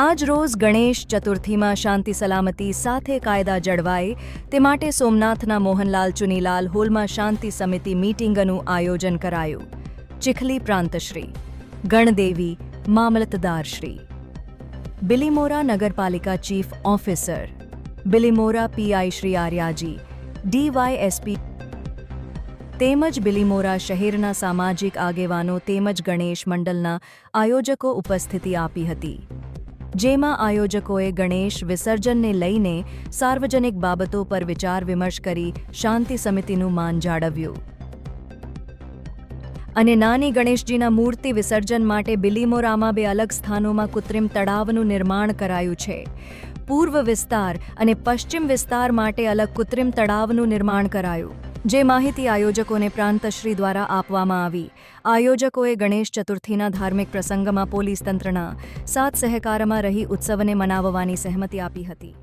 આજ રોજ ગણેશ ચતુર્થીમાં શાંતિ સલામતી સાથે કાયદા જળવાય તે માટે સોમનાથના મોહનલાલ ચુનીલાલ હોલમાં શાંતિ સમિતિ મીટિંગનું આયોજન કરાયું. ચીખલી પ્રાંતશ્રી ગણદેવી મામલતદારશ્રી બિલીમોરા નગરપાલિકા chief officer, Bilimora PI Shri Aryaji, DYSP તેમજ બિલીમોરા શહેરના સામાજિક આગેવાનો તેમજ ગણેશ મંડળના આયોજકો ઉપસ્થિતિ આપી હતી. જેમાં આયોજકોએ ગણેશ વિસર્જનને લઈને સાર્વજનિક બાબતો પર વિચાર વિમર્શ કરી શાંતિ સમિતિનું માન જાળવ્યું. અને નાની ગણેશજીના મૂર્તિ વિસર્જન માટે બિલીમોરામાં બે અલગ સ્થાનોમાં કૃત્રિમ તળાવનું નિર્માણ કરાયું છે. પૂર્વ વિસ્તાર અને પશ્ચિમ વિસ્તાર માટે અલગ કૃત્રિમ તળાવનું નિર્માણ કરાયું. જે માહિતી આયોજકોને પ્રાંતશ્રી દ્વારા આપવામાં આવી. આયોજકોએ ગણેશ ચતુર્થીના ધાર્મિક પ્રસંગમાં પોલીસ તંત્રના સાત સહકારમાં રહી ઉત્સવને મનાવવાની સહમતી આપી હતી.